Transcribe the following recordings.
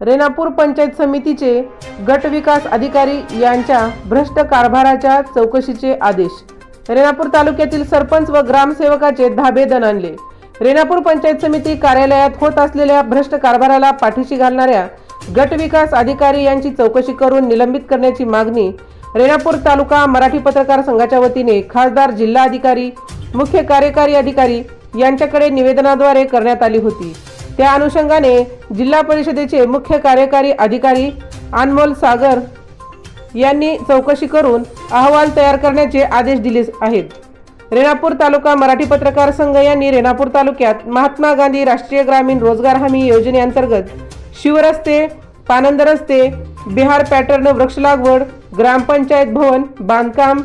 रेणापूर पंचायत समितीचे गट विकास अधिकारी यांच्या भ्रष्ट कारभाराच्या चौकशीचे आदेश. रेणापूर तालुक्यातील सरपंच व ग्रामसेवकाचे धाबे दणाणले. रेणापूर पंचायत समिती कार्यालयात होत असलेल्या भ्रष्ट कारभाराला पाठीशी घालणाऱ्या गट विकास अधिकारी यांची चौकशी करून निलंबित करण्याची मागणी रेणापूर तालुका मराठी पत्रकार संघाच्या वतीने खासदार जिल्हाधिकारी मुख्य कार्यकारी अधिकारी यांच्याकडे निवेदनाद्वारे करण्यात आली होती. त्या अनुषंगाने जिल्हा परिषदेचे मुख्य कार्यकारी अधिकारी अनमोल सागर यांनी चौकशी करून अहवाल तयार करण्याचे आदेश दिले आहेत. रेणापूर तालुका मराठी पत्रकार संघ यांनी रेणापूर तालुक्यात महात्मा गांधी राष्ट्रीय ग्रामीण रोजगार हमी योजनेअंतर्गत शिवरस्ते पानंद रस्ते बिहार पॅटर्न वृक्ष लागवड ग्रामपंचायत भवन बांधकाम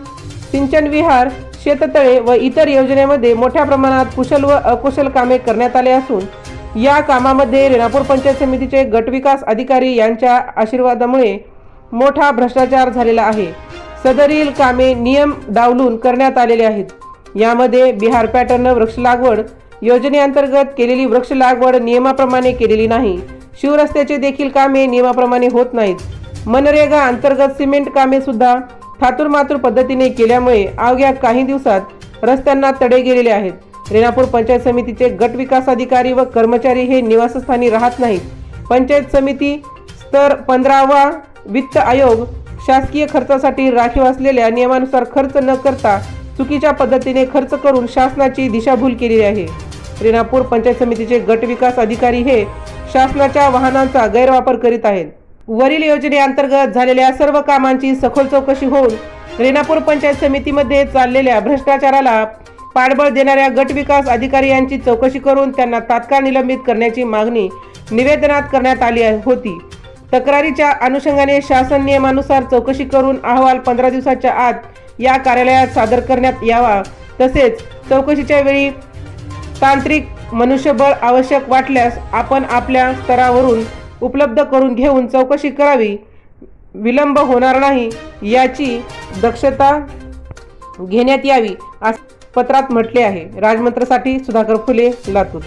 सिंचन विहार शेततळे व इतर योजनेमध्ये मोठ्या प्रमाणात कुशल व अकुशल कामे करण्यात आले असून या कामामध्ये रेणापूर पंचायत समितीचे गटविकास अधिकारी यांच्या आशीर्वादामुळे मोठा भ्रष्टाचार झालेला आहे. सदरील कामे नियम डावलून करण्यात आलेले आहेत. यामध्ये बिहार पॅटर्न वृक्ष लागवड योजनेअंतर्गत केलेली वृक्ष लागवड नियमाप्रमाणे केलेली नाही. शिवरस्त्याचे देखील कामे नियमाप्रमाणे होत नाहीत. मनरेगा अंतर्गत सिमेंट कामे सुद्धा थातुरमातुर पद्धतीने केल्यामुळे अवघ्या काही दिवसात रस्त्यांना तडे गेलेले आहेत. रेणापूर पंचायत समितीचे गट विकास अधिकारी व कर्मचारी हे निवासस्थानी राहत नाहीत. पंचायत समिती स्तर पंधरावा वित्त आयोग शासकीय खर्चासाठी राखीव असलेल्या नियमानुसार खर्च न करता चुकीच्या पद्धतीने खर्च करून शासनाची दिशाभूल केलेली आहे. रेणापूर पंचायत समितीचे गट विकास अधिकारी हे शासनाच्या वाहनांचा गैरवापर करीत आहेत. वरील योजनेअंतर्गत झालेल्या सर्व कामांची सखोल चौकशी होऊन रेणापूर पंचायत समितीमध्ये चाललेल्या भ्रष्टाचाराला पाठबळ देणाऱ्या गट विकास अधिकारी यांची चौकशी करून त्यांना तात्काळ निलंबित करण्याची मागणी निवेदनात करण्यात आली होती. तक्रारीच्या अनुषंगाने शासन नियमानुसार चौकशी करून अहवाल पंधरा दिवसाच्या आत या कार्यालयात सादर करण्यात यावा. तसेच चौकशीच्या वेळी तांत्रिक मनुष्यबळ आवश्यक वाटल्यास आपण आपल्या स्तरावरून उपलब्ध करून घेऊन चौकशी करावी. विलंब होणार नाही याची दक्षता घेण्यात यावी. असं पत्रात म्हटले आहे. राजमंत्रसाठी सुधाकर फुले लातूर.